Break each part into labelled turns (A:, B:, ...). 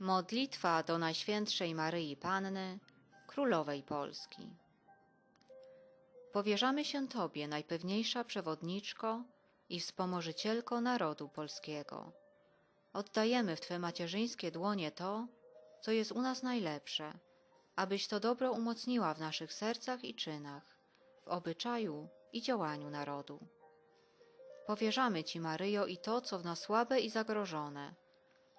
A: Modlitwa do Najświętszej Maryi Panny, Królowej Polski. Powierzamy się Tobie, najpewniejsza przewodniczko i wspomożycielko narodu polskiego. Oddajemy w Twe macierzyńskie dłonie to, co jest u nas najlepsze, abyś to dobro umocniła w naszych sercach i czynach, w obyczaju i działaniu narodu. Powierzamy Ci, Maryjo, i to, co w nas słabe i zagrożone.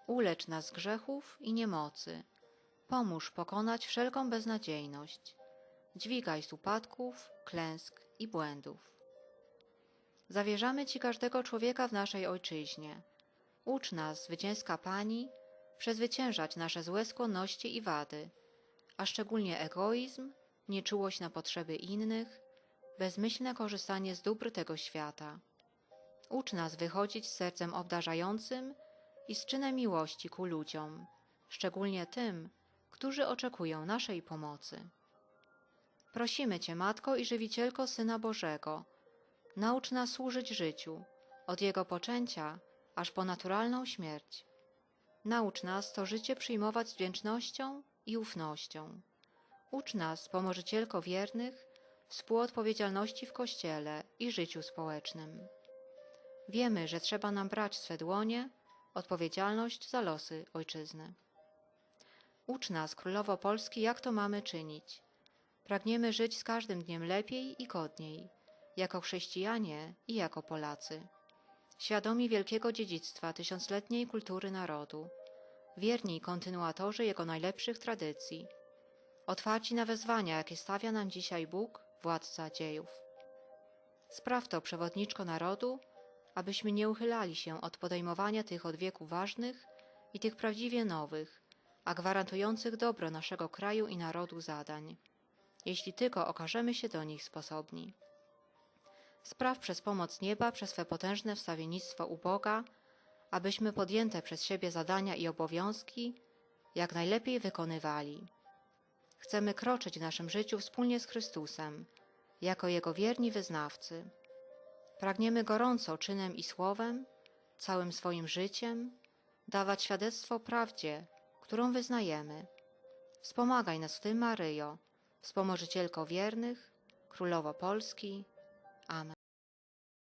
A: Ulecz nas grzechów i niemocy. Pomóż pokonać wszelką beznadziejność. Dźwigaj z upadków, klęsk i błędów. Zawierzamy Ci każdego człowieka w naszej ojczyźnie. Ucz nas, zwycięska Pani, przezwyciężać nasze złe skłonności i wady, a szczególnie egoizm, nieczułość na potrzeby innych, bezmyślne korzystanie z dóbr tego świata. Ucz nas wychodzić z sercem obdarzającym i z czynem miłości ku ludziom, szczególnie tym, którzy oczekują naszej pomocy. Prosimy Cię, Matko i Żywicielko Syna Bożego, naucz nas służyć życiu, od jego poczęcia aż po naturalną śmierć. Naucz nas to życie przyjmować z wdzięcznością i ufnością. Ucz nas, pomożycielko wiernych, współodpowiedzialności w Kościele i życiu społecznym. Wiemy, że trzeba nam brać swe dłonie odpowiedzialność za losy ojczyzny. Ucz nas, Królowo Polski, jak to mamy czynić. Pragniemy żyć z każdym dniem lepiej i godniej, jako chrześcijanie i jako Polacy. Świadomi wielkiego dziedzictwa tysiącletniej kultury narodu, wierni kontynuatorzy jego najlepszych tradycji, otwarci na wezwania, jakie stawia nam dzisiaj Bóg, władca dziejów. Spraw to, przewodniczko narodu, abyśmy nie uchylali się od podejmowania tych od wieku ważnych i tych prawdziwie nowych, a gwarantujących dobro naszego kraju i narodu zadań, jeśli tylko okażemy się do nich sposobni. Spraw przez pomoc nieba, przez swe potężne wstawiennictwo u Boga, abyśmy podjęte przez siebie zadania i obowiązki jak najlepiej wykonywali. Chcemy kroczyć w naszym życiu wspólnie z Chrystusem, jako Jego wierni wyznawcy. Pragniemy gorąco czynem i słowem, całym swoim życiem, dawać świadectwo prawdzie, którą wyznajemy. Wspomagaj nas w tym, Maryjo, wspomożycielko wiernych, Królowo Polski. Amen.